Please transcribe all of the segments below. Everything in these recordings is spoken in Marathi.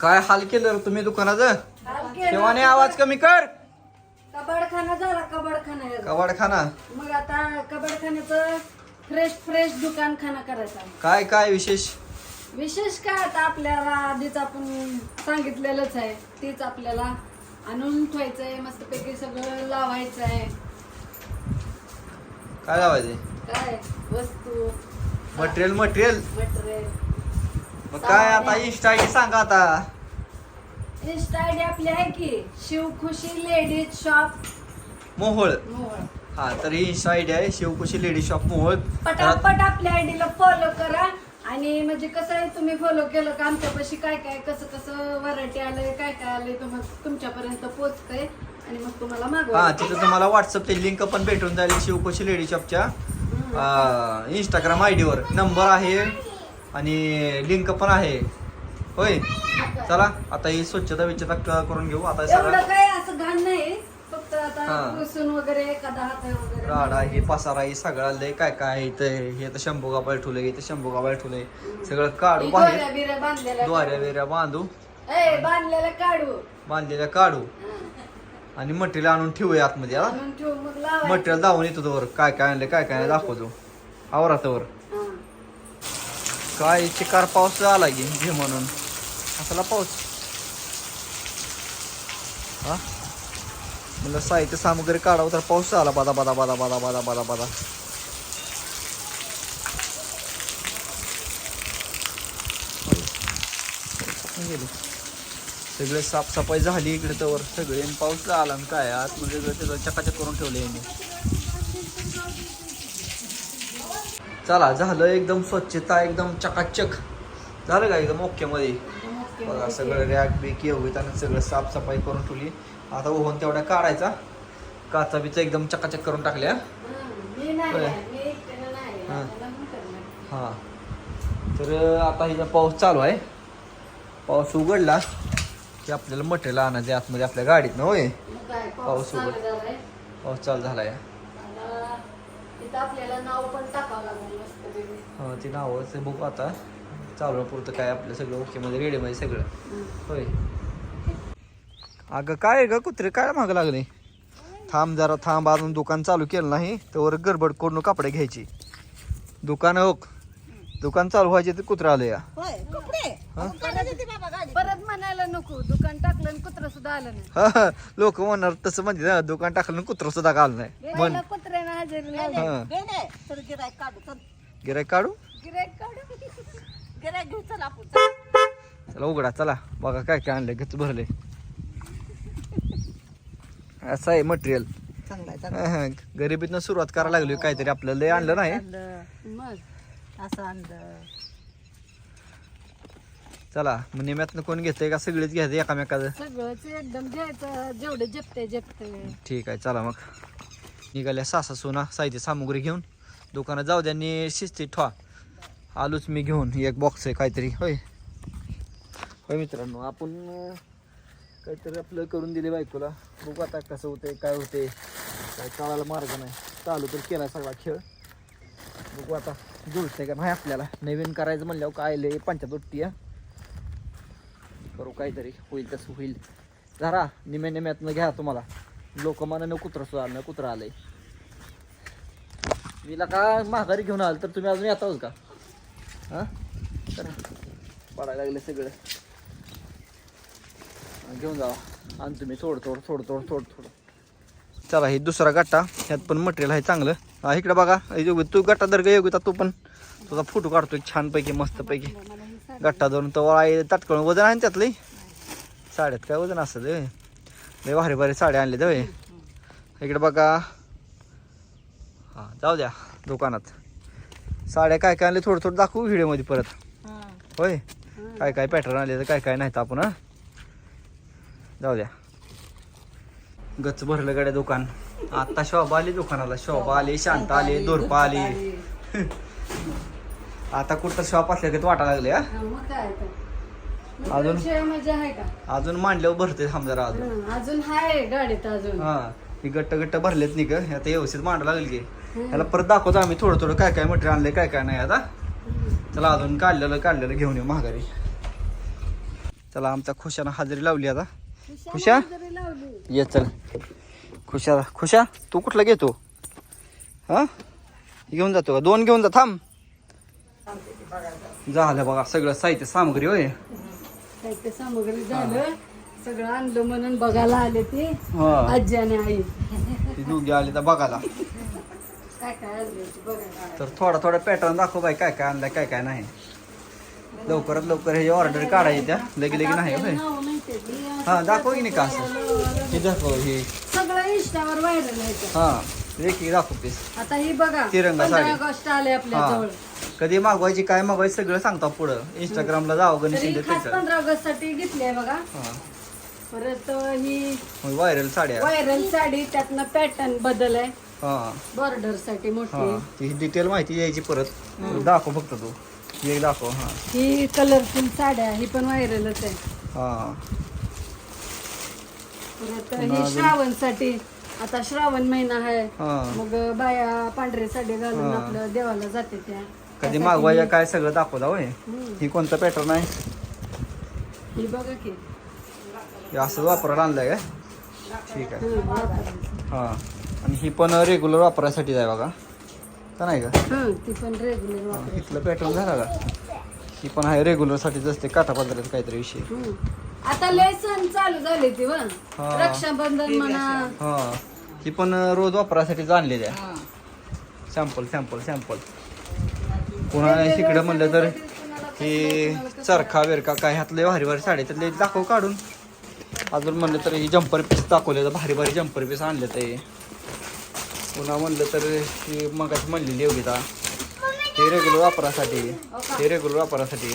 काय हाल केलं रे तुम्ही दुकानाचं. ठेवाने आवाज कमी कर. कबाडखाना झाला कबाडखाना. कवाडखाना मग आता कबाडखान्याचं फ्रेश फ्रेश दुकान खाना करायचा. काय काय विशेष? विशेष काय आता आपल्याला आधीच आपण सांगितलेलंच आहे. तीच आपल्याला आणून ठेवायचंय मस्तपैकी सगळं लावायचं आहे काय लावायचे काय? वस्तू. Material material. मटेरियल. मग काय आता इंस्टा आयडी सांगा आता. इंस्टा आयडी आपली आहे की शिवखुशी लेडीज शॉप मोहोळ. मोहोळ. हा तर ही इंस्टा आयडी आहे शिवकुशी लेडी शॉप मोहोळ. तर पटापट आपल्या आयडीला फॉलो करा. आणि म्हणजे कसं आहे तुम्ही फॉलो केलं का आमच्यापाशी काय काय कसं कसं व्हरायटी आलंय काय काय आलंय तुम्हाला तुमच्यापर्यंत पोचतंय आणि मग तुम्हाला हा मागवा तिथं तुम्हाला व्हॉट्सअपची लिंक पण भेटून जाईल शिवकुशी लेडी शॉपच्या. इंस्टाग्राम आय डीवर नंबर आहे आणि लिंक पण आहे. होय? चला आता ही स्वच्छता विच्छता करून घेऊ. आता एवढं सगळं काय असं घाण नाही. फक्त आता हा. पुसून वगैरे एखादा हात वगैरे. राडा हे पसारा हे सगळं लय काय काय आहे इथं. हे तर शंभू गाबाळ ठुलंय इथं शंभू गाबाळ ठुलंय सगळं काढू बाहेर बांधलेल्या द्वाऱ्या बिऱ्या बांधू. ए बांधलेल्या काढू. बांधलेल्या काढू. आणि मटेरियल आणून ठेवूया आतमध्ये हा. आणून ठेवू मग लावायचं. मटेरियल दावून येतो तोवर. काय काय आणलं काय काय नाही दाखवतो. आवरातवर. काय चिकार पाऊस आला की घे म्हणून. असला पाऊस. हा? म्हणलं साहित्य सामग्री काढावं तर पाऊस आला. बादा बादा बादा बादा बादा बादा बादा. गेले सगळे साफसफाई झाली इकडे तर सगळे पाऊस आला आणि काय? आत म्हणजे चकाचक करून ठेवले यांनी. चला झालं एकदम स्वच्छता एकदम चकाचक. झालं का एकदम ओके मध्ये? मग ते- बघा सगळं रॅक बिक येऊत आणि सगळं साफसफाई करून ठेवली. आता ओव्हन तेवढ्या काढायचा. काचा बिचा एकदम चकाचक करून टाकल्या. हं, हा. हा तर आता इथं पाऊस चालू आहे. पाऊस उघडला की आपल्याला मटेरियल आणायचं आहे आतमध्ये आपल्या गाडीत ना होय पाऊस उघड. पाऊस चालू झालाय. आता आपल्याला नाव पण टाकावं लागेल मस्तपैकी. हा ती बघू आता. चालू पुरतं काय आपलं सगळं ओके मध्ये रेडीमध्ये सगळं. हं. होय. अगं काय ग कुत्रे काय मागं लागले? थांब जरा थांब. अजून दुकान चालू केलं नाही तर गडबड करून कपडे घ्यायची. दुकान हो दुकान चालू व्हायचे ते कुत्रा आलं या. होय हा? बाबा गाडी परत म्हणायला नको दुकान टाकलं आणि कुत्र सुद्धा आलं नाही. लोक म्हणणार तसं म्हणजे ना, दुकान टाकलं कुत्र सुद्धा घाल नाही. म्हण. कुत्र्यानं हजेरी लावली. हा. तर गिरायक काढू चल. गिरायक काढू? गिऱ्हाईक काढू. गिरायक घेऊ चल आपण. चल. चला उघडा चला. बघा काय काय आणलंय गच भरले. असं आहे मटेरियल चांगला आहे, चांगला आहे. गरिबीतनं सुरुवात करायला लागली काहीतरी आपल्याला लय आणलं नाही. मग. असं आणलं चला मग निम्यातनं कोण घेतंय का? सगळेच घ्यायचं एकामेकाचं? सगळंच एकदम घ्यायचं. जेवढं जपते जपते ठीक आहे चला मग. निघाल्या सासा सोना साहित्य सामुग्री घेऊन. दुकानात जाऊ द्यांनी शिस्तीत ठेवा. आलोच मी घेऊन. एक बॉक्स आहे काहीतरी. होय. होय मित्रांनो आपण काहीतरी आपलं करून दिले बायकोला. बघू आता कसं होतंय काय होतंय. काय कळायला मार्ग नाही. चालू तर केला सगळा खेळ. बघू आता. जुळतंय का? नाही आपल्याला. नवीन करायचं म्हणल्यावर काय लय पंचातुट्टी आहे. करू काहीतरी. होईल तसं होईल. जरा निम्या निम्यातनं घ्या तुम्हाला. लोक मनानं कुत्रं सुद्धा आलं कुत्रं आलंय. मीला का माघारी घेऊन आलं तर तुम्ही अजून येताच का? हां? तर पडायला लागले सगळं. घेऊन जावा. आणि तुम्ही थोडं थोडं थोडं थोडं थोडं थोडं. चला हे दुसरा गट्टा. ह्यात पण मटेरियल आहे चांगलं. हा इकडे बघा. तू गट्टा दर्ग योगिता तू पण. तुझा फोटो काढतोय छानपैकी मस्तपैकी. गट्टा धरून तो आहे तटकळून वजन आहे त्यातलं? साड्यात काय वजन असतं ते? लय भारी भारी साड्या आणले ते इकडे बघा. हां जाऊ द्या दुकानात. साड्या काय काय आणले थोडं थोडं दाखवू व्हिडिओमध्ये परत. होय? काय काय पॅटर्न आले तर काय काय नाही आपण जाऊ द्या. गच भरलं गाड्या दुकान. आता शोभा आली दुकानाला. शोभा आली शांत आली दोरपा आली. आता कुठं शॉप असल्या की वाटा लागले हा? अजून? त्याशिवाय मजा आहे का? अजून मांडल्यावर भरते जरा अजून. अजून हाय गाडीत अजून. हा ही गट्ट गट्ट भरलेत नाही का आता व्यवस्थित मांडा लागेल की. याला परत दाखवतो आम्ही थोडं थोडं काय काय मटेरियल आणलंय काय काय नाही आता. चला अजून काढलेलं काढलेलं घेऊन येऊ महागारी चला आमच्या खुशानं हजेरी लावली आता. खुशा? ये चल. खुशा खुशा तू कुठला घेतो हा? घेऊन जातो का? दोन घेऊन जा थांब. झालं बघा सगळं साहित्य सामग्री होय. साहित्य सामग्री झालं. सगळं आणलं म्हणून बघायला आले ते हा. आजी आणि आई. ती दोघी आली तर बघायला. काय काय आणलं ते बघायला तर थोडा थोडा पॅटर्न दाखव बाई काय काय आणलं काय काय नाही. लवकरात लवकर हे ऑर्डर काढायची त्या लगे लगे नाही होय. हा दाखव की नाही का असं हे दाखव हे. सगळं इंस्टावर व्हायरल आहे ते. हा एक एक दाखव पीस आता ही बघा तिरंगा साडी. ऑगस्ट आले आपल्या हा. जवळ. कधी मागवायची काय मागवायची सगळं सांगता पुढं. इंस्टाग्रामला जावं गणेश शिंदे पंधरा ऑगस्टसाठी घेतली आहे बघा. हा. परत ही व्हायरल साड्या व्हायरल साडी त्यातनं पॅटर्न बदल आहे. हा. बॉर्डरसाठी हा मोठी ती डिटेल माहिती यायची परत. दाखव फक्त तू. ही एक दाखव हा. ही कलरफुल साड्या ही पण व्हायरलच आहे. हा. परत ही श्रावणसाठी आता श्रावण महिना आहे. हा. मग बाया पांढरे साडी घालून आपलं देवाला जाते त्या. कधी मागवायच्या काय सगळं दाखवता होय? हम्म. ही कोणतं पॅटर्न आहे? ही बघा की. हे असं वापरायला आणलंय काय? ठीक आहे. हं, वापरायची. हा. आणि ही पण रेग्युलर वापरायसाठीच आहे बघा. का नाही का? हं, ती पण रेग्युलर वापरायची इथलं पॅटर्न झाला का? ही पण आहे रेग्युलर साठीच असते काटा पदरात काहीतरी विषय. हं. आता लय सण चालू झाले ती हा. रक्षाबंधन म्हणा. हा. ही पण रोज वापरासाठी आणलेली आहे सॅम्पल सॅम्पल सॅम्पल पुन्हा इकडं म्हणलं तर हे चरखा वेरका काय ह्यातले भारी भारी साडे त्यातले दाखव काढून. अजून म्हणलं तर ही जम्पर पीस दाखवले तर भारी भारी जम्पर पीस आणले ते. पुन्हा म्हणलं तर ही मगाशी म्हणलेली एवढी ता हे रेग्युलर वापरासाठी. हे रेग्युलर वापरासाठी.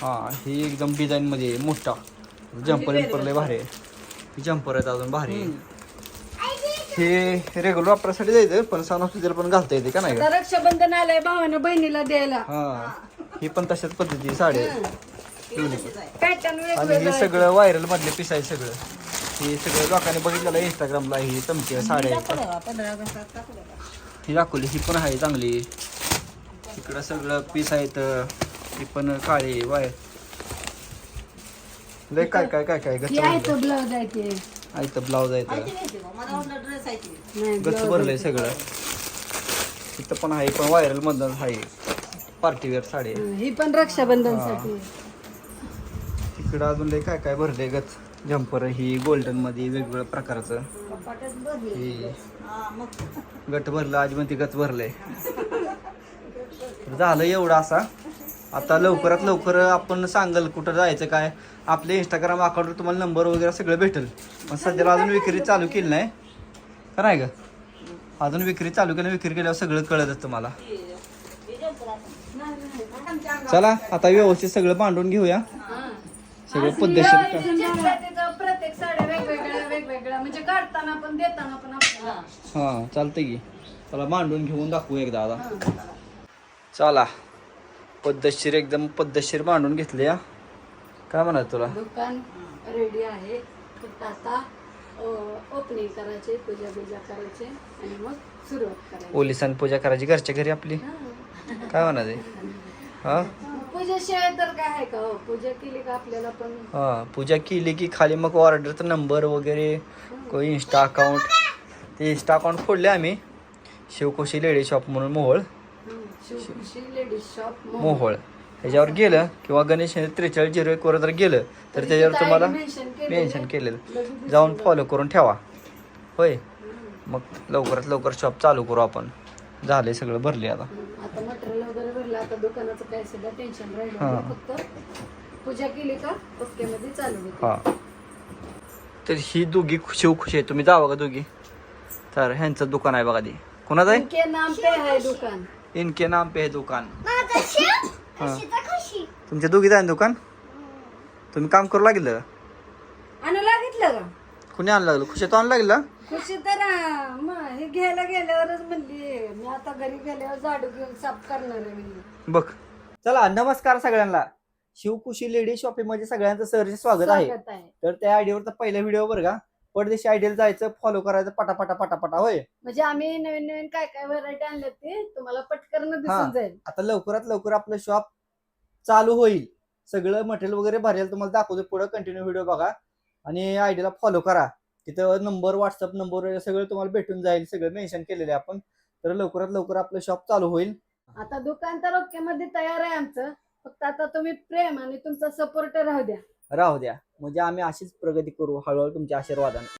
हा ही एकदम डिझाईन मध्ये मोठा. जम्पर विंपर लय भारी आहे. जम्पर आहेत अजून भारी. हे रेग्युलर वापरासाठी जायचं पण सण ऑफिसर पण घालता येते का नाही? आता रक्षाबंधन आलंय भावानं बहिणीला द्यायला. हा ही पण तशाच पद्धती साडी आहे. दोन्ही पण. पॅटर्न आणि हे वेगवेगळं. सगळं व्हायरल मधले पीस आहे सगळं. हे सगळं लोकांनी बघितलेलं इंस्टाग्रामला ही चमकी साड्या आहेत. ही दाखवली ही पण आहे चांगली. इकडं सगळं पीस आहेत ही पण काळी वायर लय काय काय काय काय आहे गच्च ब्लाऊज आहे ते ब्लाऊज आहे तर वाटलं ड्रेस आहे ती. नाही गच्च blouse भरलंय. सगळं. इथं पण आहे पण व्हायरल मधून आहे. पार्टीवेअर साडी. आहे. हं, ही पण रक्षाबंधनसाठी तिकडं अजून लय काय काय भरले गच जम्पर ही गोल्डनमध्ये वेगवेगळ्या प्रकारचं. हे गट भरलं आज म्हणते गच भरलंय. झालं एवढं असा. आता लवकरात लवकर आपण सांगल कुठं जायचं काय. आपले इंस्टाग्राम अकाउंटवर तुम्हाला नंबर वगैरे सगळं भेटेल. पण सध्याला अजून विक्री चालू केली नाही. का नाही का अजून विक्री चालू केली विक्री केल्यावर सगळं कळतच तुम्हाला. चला आता व्यवस्थित सगळं मांडून घेऊया. सगळं पद्धतशीर का- जिथल्या तिथं प्रत्येक साड्या वेगवेगळ्या वेगवेगळ्या म्हणजे काढताना पण देताना पण आपल्याला. हा. चालतंय की. चला मांडून घेऊन दाखवू एकदा आता. चला. पद्धतशीर एकदम पद्धतशीर मांडून घेतले या काय म्हणाल तुला? दुकान रेडी आहे. फक्त आता ओपनिंग करायचे पूजा बिजा करायचे आणि मग सुरुवात करायची. पोलिसांनी पूजा करायची घरच्या घरी आपली? हा. काय म्हणायचे? हा? पूजेशिवाय तर काय आहे का हो? पूजा केली का आपल्याला पण? हा पूजा केली की खाली मग ऑर्डरचा नंबर वगैरे कोई इन्स्टा अकाउंट ते इन्स्टा अकाउंट खोलले आम्ही. शिवकोशी लेडी शॉप म्हणून मोहोळ. Ladies shop Mohol. ह्याच्यावर गेलं किंवा गणेश त्रेचाळीस झिरो एक वर जर गेलं तर त्याच्यावर तुम्हाला मेन्शन केलेलं जाऊन फॉलो करून ठेवा. होय. मग लवकरात लवकर शॉप चालू करू आपण. झाले सगळं भरले आता. आता मटेरियल वगैरे भरलं आता दुकानाचं काय सुद्धा टेन्शन राहिलं हा. नाही. फक्त पूजा केली का चालू होते. हा. तर ही दोघी शिवखुशी आहे तुम्ही जावा का दोघी? तर ह्यांचं दुकान आहे बघा ती. कोणाचं आहे? इनके नाम पे है दुकान. इनके नाम पे है दुकान. हा. तुमच्या दोघीचं आहे दुकान? तुम्ही काम करू लागलं? कुणी आणलं लागलं खुशी तो आणलं लागलं? खुशी तर म, हे घ्यायला गेल्यावरच म्हणली मी आता घरी गेल्यावर झाडू घेऊन साफ करणार आहे म्हणली. बघ. चला नमस्कार सगळ्यांना. शिवकुशी लेडी शॉपिंगमध्ये सगळ्यांचं सहर्ष स्वागत आहे. स्वागत आहे. तर त्या आयडियावरचा पहिला व्हिडिओ बरं का? परदेशी आयडियाला जायचं फॉलो करायचं पटापटा पटापटा होय? म्हणजे आम्ही नवीन नवीन काय काय व्हरायटी आणल्यात ते तुम्हाला पटकन हा. दिसून जाईल. आता लवकरात लवकर आपलं शॉप चालू होईल. सगळं मटेरियल वगैरे भरेल तुम्हाला दाखवतो पुढे कंटिन्यू व्हिडिओ बघा. आणि आयडीला फॉलो करा. तिथं नंबर व्हॉट्सअप नंबर सगळं तुम्हाला भेटून जाईल सगळं मेन्शन केलेलं आहे आपण. तर लवकरात लवकर आपलं शॉप चालू होईल. आता दुकान तर ओके मध्ये तयार आहे आमचं. फक्त आता तुम्ही प्रेम आणि तुमचा सपोर्ट राहू द्या. राहू द्या. म्हणजे आम्ही अशीच प्रगती करू हळूहळू तुमच्या आशीर्वादाने.